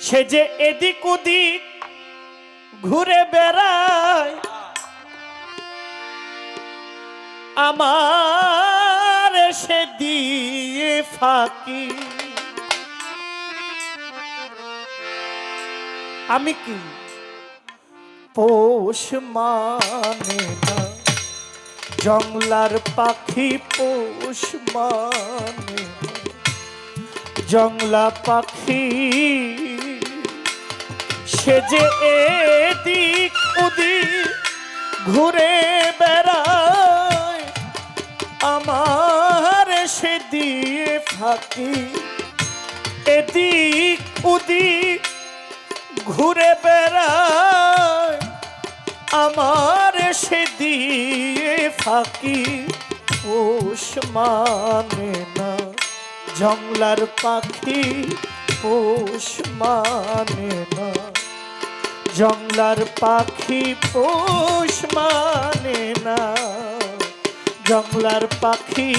সে যে এদিক ওদিক ঘুরে বেড়ায়, আমার সে দিয়ে ফাঁকি আমি কি পোষ মানে না জংলার পাখি পোষ মানে। জংলা পাখি সে যে এদিক ওদিক ঘুরে বেড়ায়, আমার সে দিয়ে ফাঁকি। এদিক ওদিক ঘুরে বেড়ায়, আমার সে দিয়ে ফাঁকি। পোষ মানে না জংলার পাখি পোষ মানে না জংলার পাখি পোষ মানে না। জংলার পাখি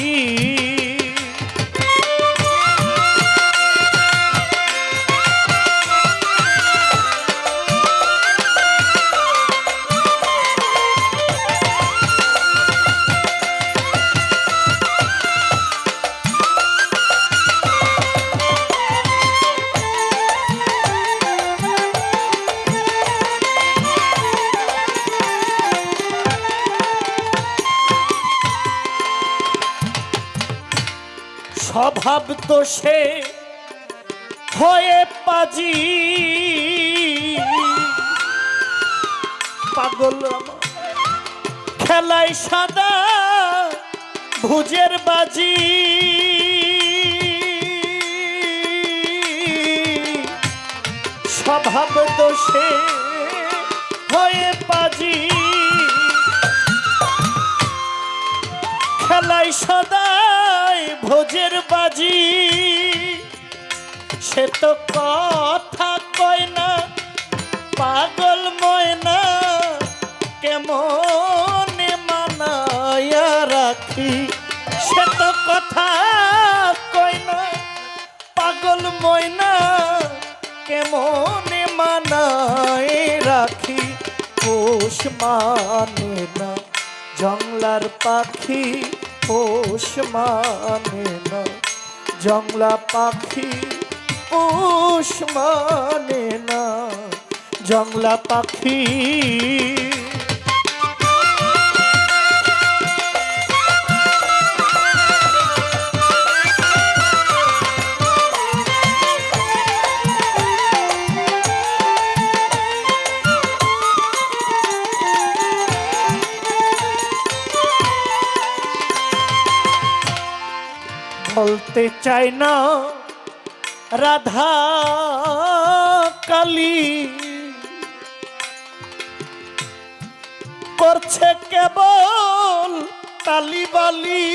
স্বভাব তো সে হয়ে পাজি। পাগল খেলায় সাদা ভুজের বাজি। স্বভাব দোষে হয়ে পাজি। খেলায় সদাই ভোজের বাজি, সে তো কথা কয় না, পাগল ময়না, কেমন মানায়া রাখি? সে তো কথা কয় না, পাগল ময়না, কেমন মানায় রাখি? পোষ মানে না জংলার পাখি পোষ মানে না। জংলা পাখি পোষ মানে না। জংলা পাখি বলতে চাই না। রাধা কালী করছে কেবল তালিবালি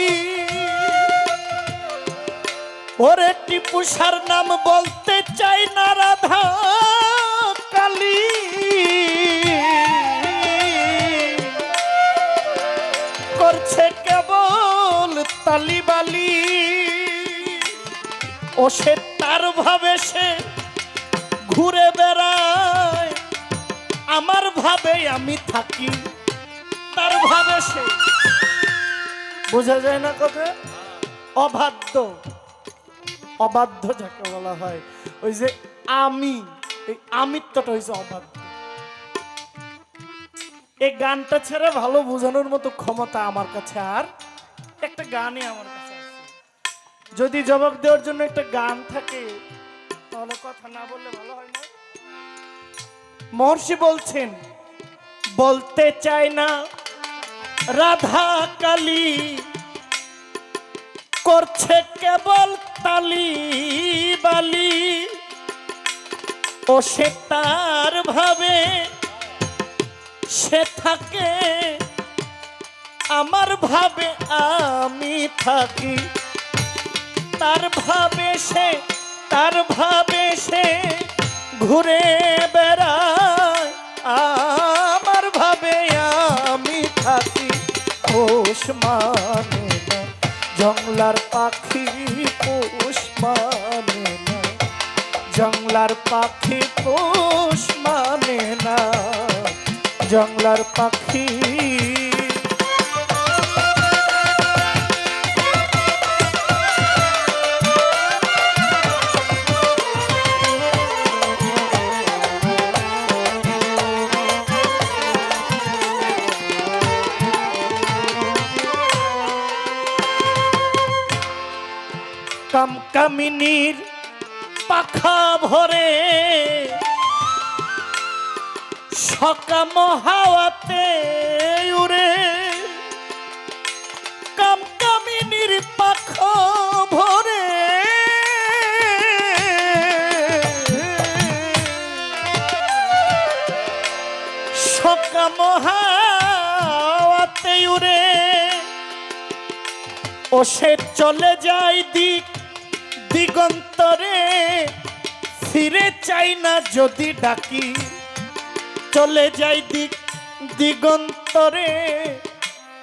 ওরে টিপুষার নাম বলতে চাই না রাধা। ও সে তার ভাবে সে ঘুরে বেড়ায়। আমার ভাবে আমি থাকি, তার ভাবে সে। বোঝা যায় না কথা অবাধ্য। অবাধ্য যাকে বলা হয়। ওই যে আমি, এই আমিত্বটা হয়েছে অবাধ্য। এই গানটা ছেড়ে ভালো বোঝানোর মতো ক্ষমতা আমার কাছে আর একটা গানই আমার যদি জবাব দেওয়ার জন্য একটা গান থাকে, তাহলে কথা না বললে ভালো হয় না। মহর্ষি বলছেন, বলতে চায় না, রাধা কালী করছে কেবল তালি বালি, ও সে তার ভাবে সে থাকে, আমার ভাবে আমি থাকি। তার ভাবে সে, তার ভাবে সে ঘুরে বেড়ায়। আমার ভাবে আমি থাকি পোষ মানে না জংলার পাখি পোষ মানে না জংলার পাখি পোষ মানে না জংলার পাখি কামকামিনীর পাখা ভরে সকাম হাওয়াতে উড়ে কামকামিনীর পাখা ভরে। সকাম হাওয়াতে উড়ে ও সে চলে যায় দিক দিগন্তরে ফিরে চাই না যদি ডাকি, চলে যায় দিক দিগন্তরে,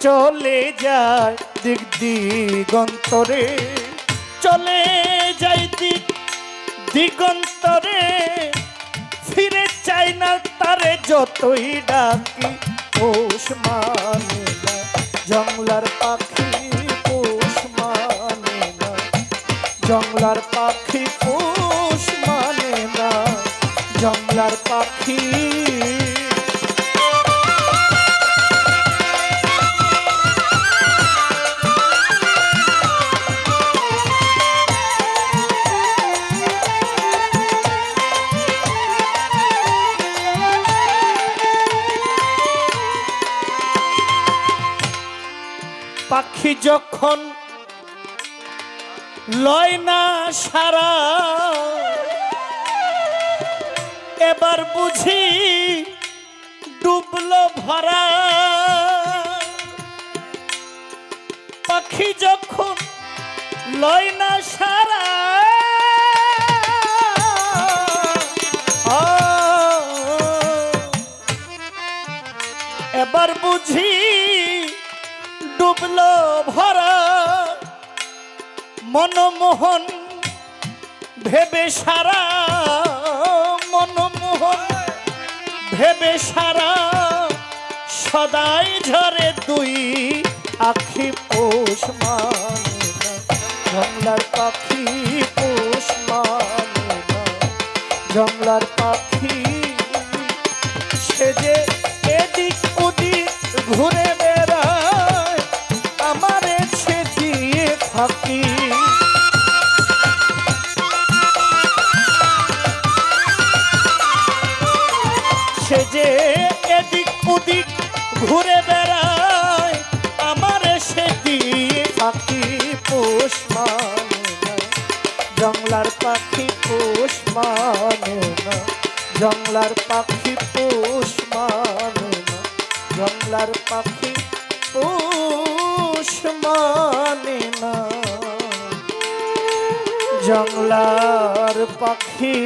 চলে যায় দিক দিগন্তরে, চলে যায় দিক দিগন্তরে, ফিরে চাই না তারে যতই ডাকি পোষ মানে না জংলার পাখি। জংলার পাখি পোষ মানে না। জংলার পাখি। পাখি যখন লয় না সারা। এবার বুঝি ডুবলো ভরা। পাখি যখন লয় না সারা এবার বুঝি মনমোহন, ভেবে সারা মনমোহন, ভেবে সারা সদাই ঝরে দুই আখি পোষ জংলার পাখি পোষ জংলার পাখি সে এদিক ওদিক ঘুরে বেড়ায়, আমারে সে দিয়ে ফাঁকি সে যে এদিক ওদিক ঘুরে বেড়ায়, আমার সে পাখি পোষ মানে জংলার পাখি পোষ মানে জংলার পাখি পোষ মানে জংলার পাখি পোষ মানে জংলার পাখি